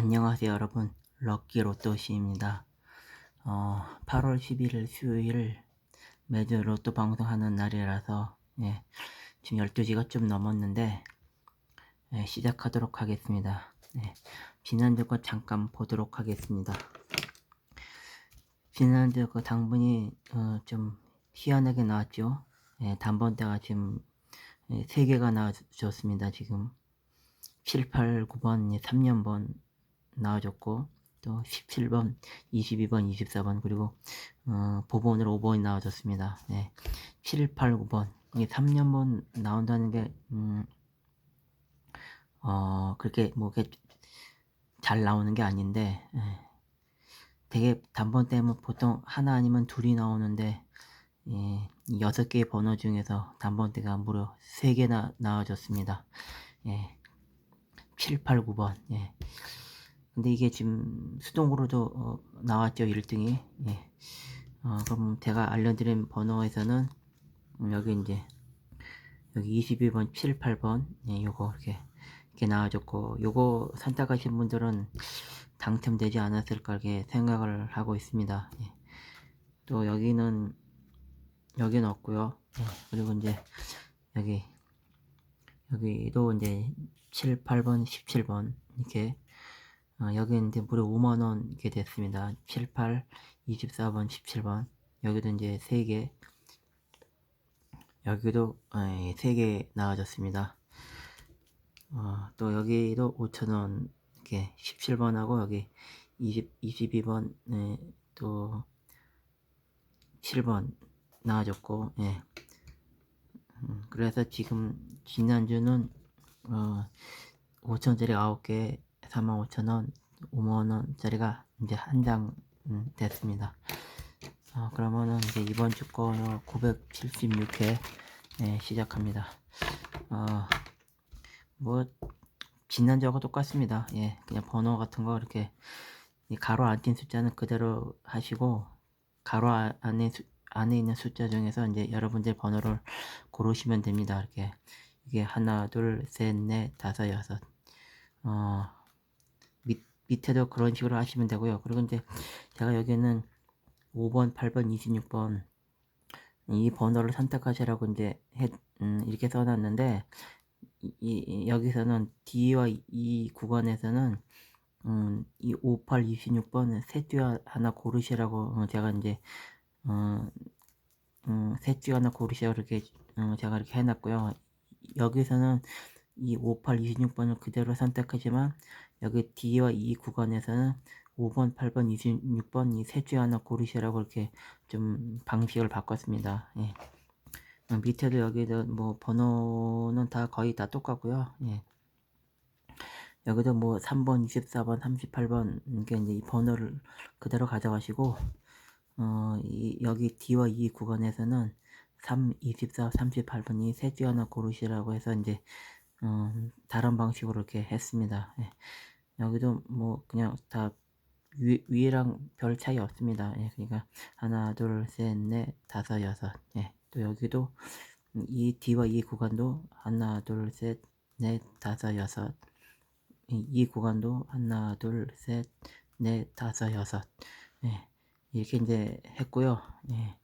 안녕하세요 여러분. 럭키 로또씨입니다. 어, 8월 11일 수요일 매주 로또 방송하는 날이라서 예, 지금 12시가 좀 넘었는데 예, 시작하도록 하겠습니다. 예, 지난주 거 잠깐 보도록 하겠습니다. 지난주 그 당분이 어, 좀 희한하게 나왔죠. 예, 단번대가 지금 예, 3개가 나와줬습니다 지금. 7, 8, 9번, 3년번 나와줬고 또 17번, 22번, 24번 그리고 어, 보본으로 5번이 나와줬습니다. 네. 7, 8, 9번 이게 3년번 나온다는 게 음, 어, 그렇게 뭐잘 나오는 게 아닌데 예. 되게 단번 때면 보통 하나 아니면 둘이 나오는데 예, 6개의 번호 중에서 단번대가 무려 3개나 나와줬습니다. 예. 7, 8, 9번. 예. 근데 이게 지금 수동으로도 어, 나왔죠 1등이 예. 어, 그럼 제가 알려드린 번호에서는 음, 여기 이제 여기 22번 7, 8번 예, 요거 이렇게 이렇게 나와줬고 요거 선택하신 분들은 당첨되지 않았을까 이렇게 생각을 하고 있습니다 예. 또 여기는 여기는 없고요 예. 그리고 이제 여기 여기도 이제 7, 8번, 17번 이렇게 어, 여기 이제 무려 5만원 이렇게 됐습니다. 7, 8, 24번, 17번 여기도 이제 3개 여기도 어, 3개 예, 나와졌습니다. 어, 또 여기도 5천원 이렇게 17번하고 여기 20, 22번 네, 또 7번 나와졌고 예. 음, 그래서 지금 지난주는 어, 5천원짜리 9개 45,000원, 5만원짜리가 이제 한장 음, 됐습니다. 어, 그러면은 이제 이번 주 거는 976회 네, 시작합니다. 어, 뭐, 지난주하고 똑같습니다. 예, 그냥 번호 같은 거 이렇게 가로 안 띈 숫자는 그대로 하시고, 가로 안에, 수, 안에 있는 숫자 중에서 이제 여러분들 번호를 고르시면 됩니다. 이렇게. 이게 하나, 둘, 셋, 넷, 다섯, 여섯. 어, 밑에도 그런 식으로 하시면 되고요. 그리고 이제 제가 여기는 5번, 8번, 26번 이 번호를 선택하시라고 이제 해, 음, 이렇게 써놨는데 이, 이, 여기서는 D와 이 구간에서는 음, 이 5, 8, 26번 셋 중에 하나 고르시라고 제가 이제 어, 음, 셋 중에 하나 고르시라고 이렇게 어, 제가 이렇게 해놨고요. 여기서는 이 5, 8, 26번을 그대로 선택하지만 여기 D와 E 구간에서는 5번, 8번, 26번 이셋 중에 하나 고르시라고 이렇게 좀 방식을 바꿨습니다. 예. 어, 밑에도 여기도 뭐 번호는 다 거의 다 똑같고요. 예. 여기도 뭐 3번, 24번, 38번 이게 이제 이 번호를 그대로 가져가시고 어, 이, 여기 D와 E 구간에서는 3, 24, 38번 이셋 중에 하나 고르시라고 해서 이제 어, 다른 방식으로 이렇게 했습니다. 예. 여기도 뭐 그냥 다 위, 위랑 별 차이 없습니다. 예, 그러니까 하나, 둘, 셋, 넷, 다섯, 여섯. 예, 또 여기도 이 D와 이 구간도 하나, 둘, 셋, 넷, 다섯, 여섯. 이, 이 구간도 하나, 둘, 셋, 넷, 다섯, 여섯. 예, 이렇게 이제 했고요. 예,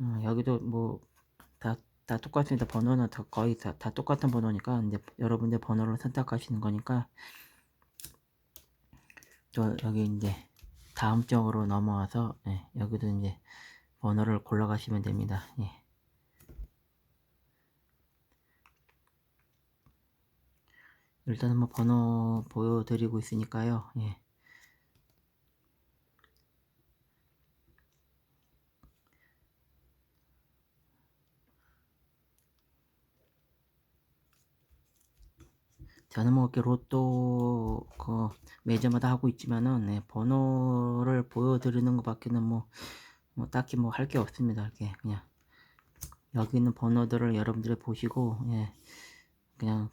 어, 여기도 뭐다 다 똑같습니다. 번호는 다 거의 다, 다 똑같은 번호니까 이제 여러분들 번호를 선택하시는 거니까 또 여기 이제 다음 쪽으로 넘어와서 예, 여기도 이제 번호를 골라가시면 됩니다. 예. 일단은 뭐 번호 보여드리고 있으니까요. 예. 저는 뭐 이렇게 로또 그 매점마다 하고 있지만은 네, 번호를 보여드리는 것밖에는 뭐, 뭐 딱히 뭐 할 게 없습니다. 이렇게 그냥 여기 있는 번호들을 여러분들이 보시고 예, 그냥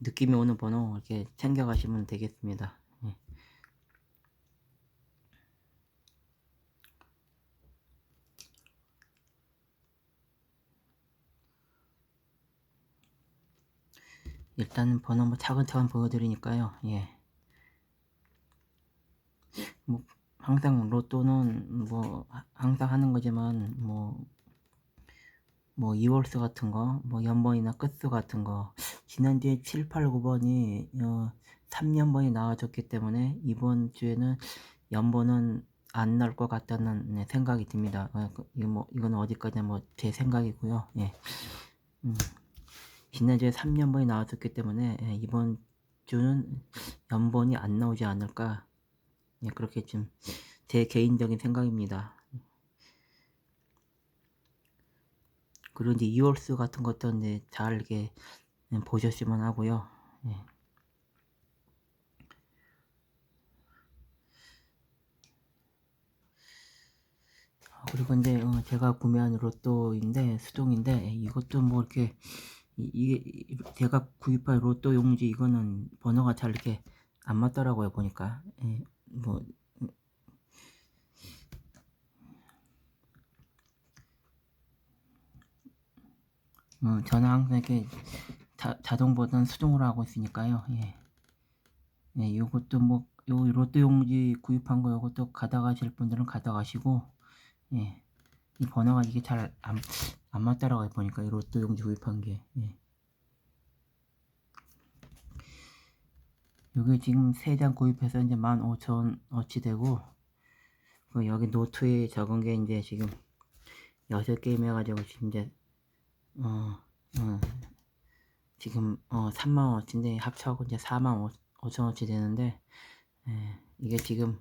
느낌이 오는 번호 이렇게 챙겨가시면 되겠습니다. 예. 일단 번호 뭐 차근차근 보여드리니까요. 예. 뭐 항상 로또는 뭐 하- 항상 하는 거지만 뭐뭐 2월수 같은 거, 뭐 연번이나 끝수 같은 거 지난주에 7, 8, 9번이 어 3년번이 나와줬기 때문에 이번 주에는 연번은 안 나올 것 같다는 네, 생각이 듭니다. 어, 그, 이거 뭐 이거는 어디까지나 뭐 제 생각이고요. 예. 음, 지난주에 3년번이 나와줬기 때문에 예, 이번 주는 연번이 안 나오지 않을까 예, 그렇게 좀 제 개인적인 생각입니다. 이제 2월수 같은 것도 이제 잘 이렇게 음, 보셨으면 하고요. 예. 아, 그리고 이제 어, 제가 구매한 로또인데 수동인데 이것도 뭐 이렇게 이- 이게 제가 구입한 로또 용지 이거는 번호가 잘 이렇게 안 맞더라고요 보니까 예, 뭐 어, 저는 항상 이렇게 자, 자동 버튼 수동으로 하고 있으니까요. 예. 예, 요것도 뭐, 요 로또 용지 구입한 거 요것도 가져가실 분들은 가져가시고, 예. 이 번호가 이게 잘 안, 안 맞더라고요. 보니까 이 로또 용지 구입한 게. 예. 요게 지금 세 장 구입해서 이제 15,000 어치 되고, 그 여기 노트에 적은 게 이제 지금 여섯 게임 해가지고 지금 이제 어, 어, 지금 어 3만 원어치인데 합쳐하고 이제 4만 5천 원어치 되는데 예, 이게 지금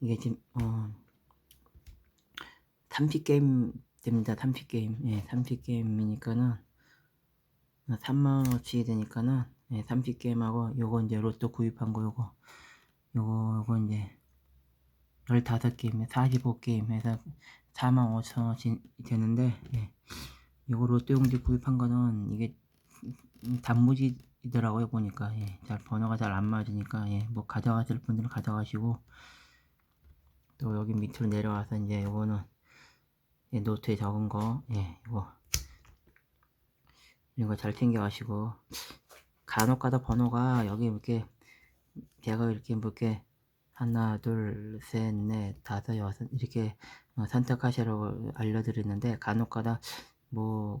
이게 지금 어 30게임 됩니다. 30게임. 예, 30게임이니까는 3만 원어치 되니까는 예, 30게임하고 요거 이제 로또 구입한 거 요거 요거 요거 이제 15게임에 45게임 해서 45,000원씩 되는데 예. 이거 로또 용지 구입한 거는 이게 단무지더라고요 보니까 예. 잘 번호가 잘 안 맞으니까 예. 뭐 가져가실 분들은 가져가시고 또 여기 밑으로 내려와서 이제 요거는 예, 노트에 적은 거 예, 이거 이거 잘 챙겨가시고 간혹 가다 번호가 여기 이렇게 제가 이렇게 뭐 이렇게 하나, 둘, 셋, 넷, 다섯, 여섯 이렇게 어, 선택하시라고 알려드리는데 간혹 가다 뭐,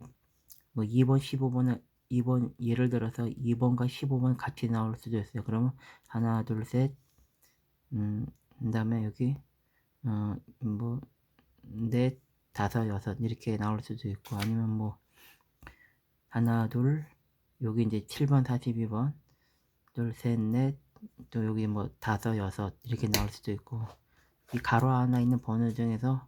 뭐 2번, 15번에 2번 예를 들어서 2번과 15번 같이 나올 수도 있어요. 그러면 하나, 둘, 셋, 음, 그다음에 여기 어, 뭐 넷, 다섯, 여섯 이렇게 나올 수도 있고 아니면 뭐 하나, 둘, 여기 이제 7번, 42번, 둘, 셋, 넷, 또 여기 뭐 다섯, 여섯 이렇게 나올 수도 있고 이 가로 하나 있는 번호 중에서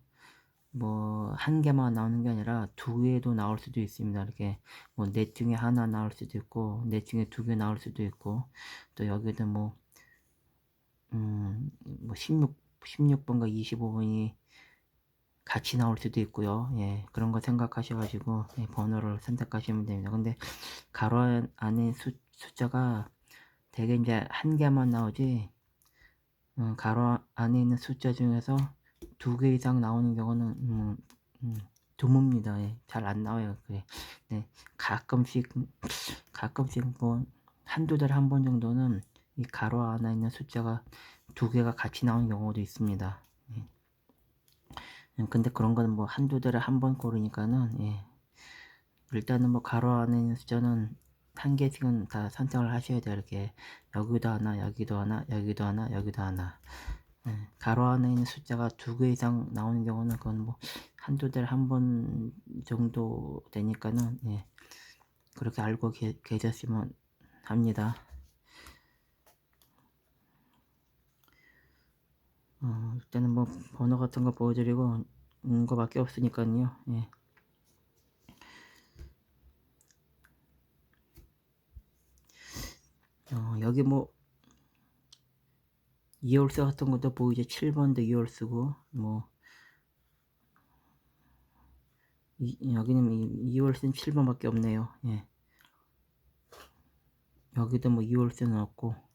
뭐 한 개만 나오는 게 아니라 두 개도 나올 수도 있습니다. 이렇게 뭐 넷 중에 하나 나올 수도 있고 넷 중에 두 개 나올 수도 있고 또 여기도 뭐 음, 뭐 16, 16번과 25번이 같이 나올 수도 있고요. 예, 그런 거 생각하셔가지고 예, 번호를 선택하시면 됩니다. 근데 가로 안에 수, 숫자가 대개 이제 한 개만 나오지 어, 가로 안에 있는 숫자 중에서 두 개 이상 나오는 경우는 음, 음, 드뭅니다. 예, 잘안 나와요. 그래. 네, 가끔씩 가끔씩 뭐 한두 달에 한번 정도는 이 가로 안에 있는 숫자가 두 개가 같이 나오는 경우도 있습니다. 예. 음, 근데 그런 거는 뭐 한두 달에 한번 고르니까는 예. 일단은 뭐 가로 안에 있는 숫자는 한 개씩은 다 선택을 하셔야 돼요. 이렇게 여기도 하나, 여기도 하나, 여기도 하나, 여기도 하나. 예, 가로 안에 있는 숫자가 두 개 이상 나오는 경우는 그건 뭐 한두 달에 한번 정도 되니까는 예, 그렇게 알고 계, 계셨으면 합니다. 어, 일단은 뭐 번호 같은 거 보여드리고 음, 거밖에 없으니까요. 예. 어, 여기 뭐 2월수 같은 것도 보이죠. 7번도 2월수고 뭐 이, 여기는 2월수는 7번밖에 없네요. 예. 여기도 뭐 2월수는 없고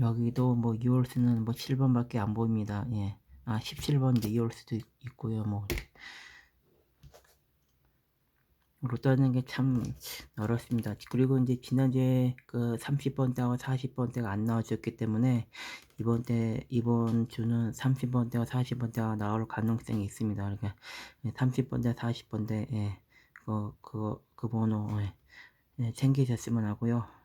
여기도 뭐 2월수는 뭐 7번밖에 안 보입니다. 예. 아 17번도 2월수도 있고요. 뭐 로또 하는 게 참 어렵습니다. 그리고 이제 지난주에 그 30번대하고 40번대가 안 나와줬기 때문에 이번 때 이번 주는 30번대와 40번대가 나올 가능성이 있습니다. 그러니까 30번대, 40번대 예, 그, 그, 그 번호 예, 예, 챙기셨으면 하고요.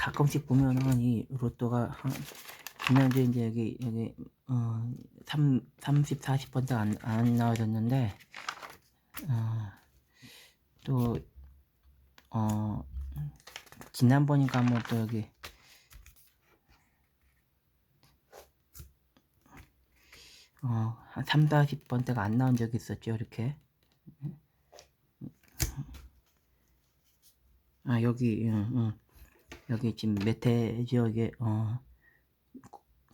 가끔씩 보면은 이 로또가 한, 지난주에 이제 여기 여기 어 3, 30, 40번대 안, 안 나와줬는데 어, 또 어, 지난번인가 한번 또 여기 어, 한 3, 40번대가 안 나온 적이 있었죠, 이렇게. 아, 여기, 응, 응. 여기 지금 메테 지역에, 어,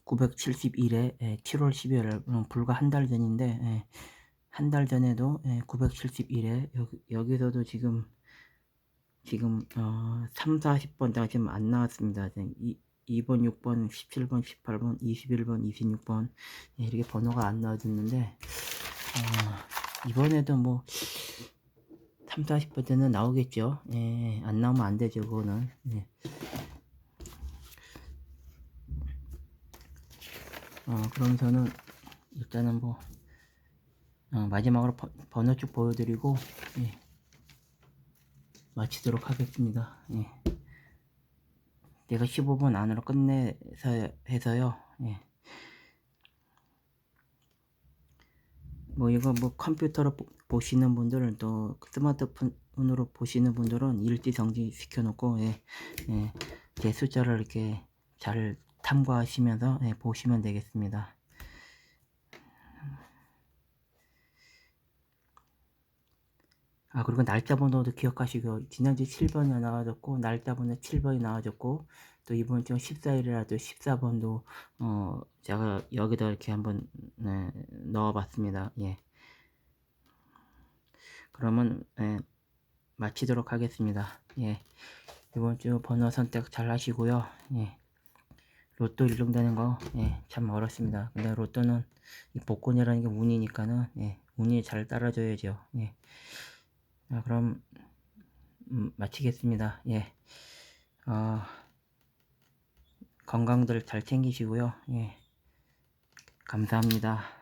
971에 7월 12일, 불과 한 달 전인데, 예, 한달 전에도 예, 971에, 여기, 여기서도 지금, 지금, 어, 3, 40번대가 지금 안 나왔습니다. 지금 이, 2번, 6번, 17번, 18번, 21번, 26번, 예, 이렇게 번호가 안 나와줬는데, 어, 이번에도 뭐, 3, 40번째는 나오겠죠. 예, 안 나오면 안 되죠, 그거는. 예. 어, 그럼 저는 일단은 뭐, 어, 마지막으로 번- 번호 쭉 보여드리고, 예, 마치도록 하겠습니다. 예. 제가 15분 안으로 끝내서 해서요. 예. 뭐 이거 뭐 컴퓨터로 보, 보시는 분들은 또 스마트폰으로 보시는 분들은 일지 정지 시켜놓고 예, 예, 제 숫자를 이렇게 잘 탐구하시면서 예, 보시면 되겠습니다. 아 그리고 날짜 번호도 기억하시고 지난주 7번이 나와줬고 날짜 번호 7번이 나와줬고 또 이번 주 14일이라도 14번도 어 제가 여기다 이렇게 한번 네, 넣어봤습니다. 예. 그러면 예, 마치도록 하겠습니다. 예. 이번 주 번호 선택 잘 하시고요. 예. 로또 1등 되는 거, 예, 참 어렵습니다. 근데 로또는 이 복권이라는 게 운이니까는, 예, 운이 잘 따라줘야죠. 예. 자, 그럼, 음, 마치겠습니다. 예. 어, 건강들 잘 챙기시고요. 예. 감사합니다.